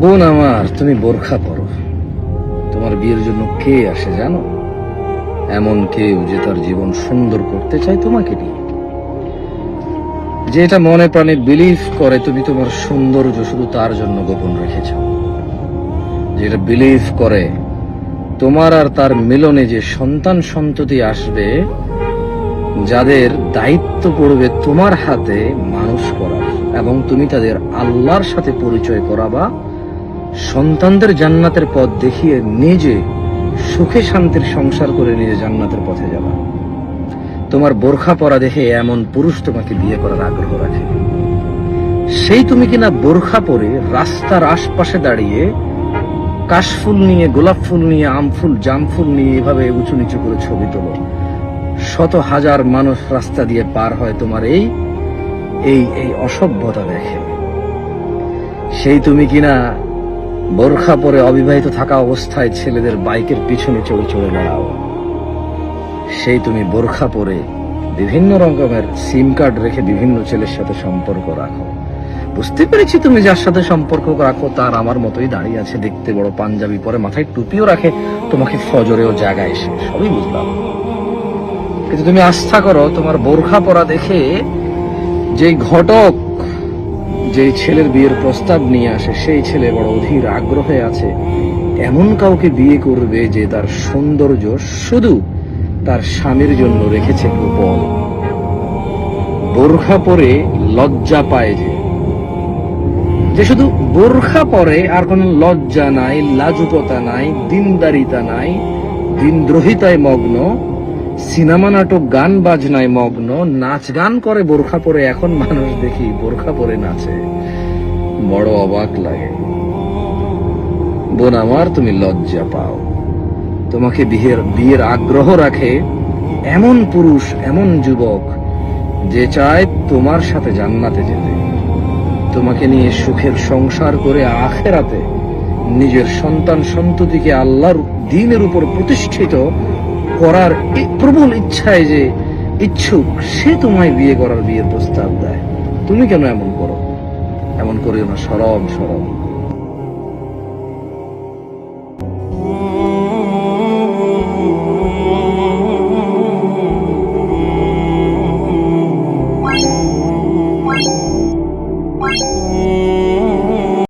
বোন আমার, তুমি বোরখা পরো। তোমার বিয়ের জন্য কে আসে জানো? এমন কেউ যে তার জীবন সুন্দর করতে চায় তোমাকে নিয়ে। যে এটা মনে প্রাণে বিলিভ করে, তুমি তোমার সৌন্দর্য শুধু তার জন্য গোপন রেখেছ। যেটা বিলিভ করে, তোমার আর তার মিলনে যে সন্তান সন্ততি আসবে, যাদের দায়িত্ব পড়বে তোমার হাতে মানুষ করার, এবং তুমি তাদের আল্লাহর সাথে পরিচয় করাবা সন্তানদের জান্নাতের পথ দেখিয়ে নিজে সুখে শান্তির সংসার করে নিজে জান্নাতের পথে যাবা। তোমার বোরখা পরা দেখে এমন পুরুষ তোমাকে বিয়ে করার আগ্রহ রাখে। সেই তুমি কিনা বোরখা পরে রাস্তার আশপাশে দাঁড়িয়ে কাশফুল নিয়ে, গোলাপ ফুল নিয়ে, আম ফুল, জাম ফুল নিয়ে এভাবে উঁচু নিচু করে ছবি তোলো। শত হাজার মানুষ রাস্তা দিয়ে পার হয় তোমার এই এই এই অসভ্যতা দেখে। সেই তুমি কিনা বোরখা পরে অবিবাহিত থাকা অবস্থায় ছেলেদের বাইকের পিছনে চড়ে চড়ে বেড়াও। সেই তুমি বোরখা পরে বিভিন্ন রকমের সিম কার্ড রেখে বিভিন্ন ছেলের সাথে সম্পর্ক রাখো। বুঝতে পেরেছি তুমি যার সাথে সম্পর্ক রাখো, তার আমার মতোই দাঁড়িয়ে আছে, দেখতে বড় পাঞ্জাবি পরে মাথায় টুপিও রাখে, তোমাকে ফজরেও জাগায় এসে সবই বুঝলাম। কিন্তু তুমি আস্থা করো, তোমার বোরখা পরা দেখে যে ঘটক যে ছেলের বিয়ের প্রস্তাব নিয়ে আসে, সেই ছেলে বড় অধীর আগ্রহে আছে, এমন কাউকে বিয়ে করবে যে তার সৌন্দর্য শুধু তার স্বামীর জন্য রেখেছে গোপন। বোরখা পরে লজ্জা পায় যে যে শুধু বোরখা পরে আর কোনো লজ্জা নাই, লাজুকতা নাই, দিনদারিতা নাই, দিনদ্রোহিতায় মগ্ন সিনেমা নাটক, গান বাজনায় মগ্ন, নাচ গান করে বোরখা পরে, এখন মানুষ দেখি বোরখা পরে নাচে। বড় অবাক লাগে। বোন আমার তুমি লজ্জা পাও। তোমাকে বিয়ের বিয়ের আগ্রহ রাখে এমন পুরুষ, এমন যুবক, যে চায় তোমার সাথে জান্নাতে যেতে। তোমাকে নিয়ে সুখের সংসার করে আখেরাতে নিজের সন্তান সন্ততিকে আল্লাহর দিনের উপর প্রতিষ্ঠিত করার প্রবল ইচ্ছায় যে ইচ্ছুক, সে তোমায় বিয়ে করার বিয়ের প্রস্তাব দেয়। তুমি কেন এমন করো? এমন করিও না, সরব সরব।